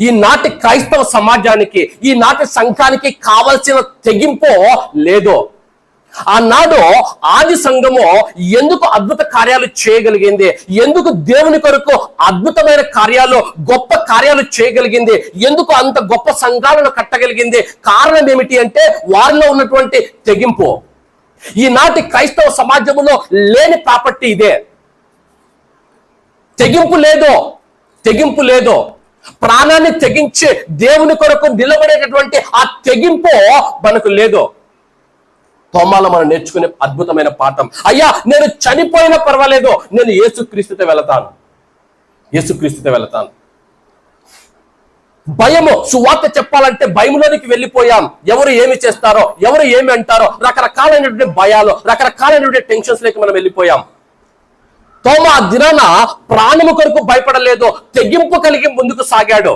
ఈనాటి క్రైస్తవ సమాజానికి ఈనాటి సంఘానికి కావలసిన తెగింపు లేదు? ఆనాడు ఆది సంఘము ఎందుకు అద్భుత కార్యాలు చేయగలిగింది? ఎందుకు దేవుని కొరకు అద్భుతమైన కార్యాలు గొప్ప కార్యాలు చేయగలిగింది? ఎందుకు అంత గొప్ప సంఘాలను కట్టగలిగింది? కారణం ఏమిటి అంటే వారిలో ఉన్నటువంటి తెగింపు. ఈనాటి క్రైస్తవ సమాజంలో లేని ప్రాపర్టీ ఇదే. తెగింపు లేదో? తెగింపు లేదో? ప్రాణాన్ని తెగించి దేవుని కొరకు నిలబడేటటువంటి ఆ తెగింపు మనకు లేదు. తోమాలో మనం నేర్చుకునే అద్భుతమైన పాఠం. అయ్యా నేను చనిపోయినా పర్వాలేదు. నేను యేసుక్రీస్తుతో వెళతాను. యేసుక్రీస్తుతో వెళతాను. భయము సువార్త చెప్పాలంటే భయంలోనికి వెళ్ళిపోయాం. ఎవరు ఏమి చేస్తారో ఎవరు ఏమి అంటారో రకరకాలైనటువంటి భయాలు రకరకాలైనటువంటి టెన్షన్స్ లేక మనం వెళ్ళిపోయాం. తోమ ఆ దినాన ప్రాణము కొరకు భయపడలేదు తెగింపు కలిగి ముందుకు సాగాడు.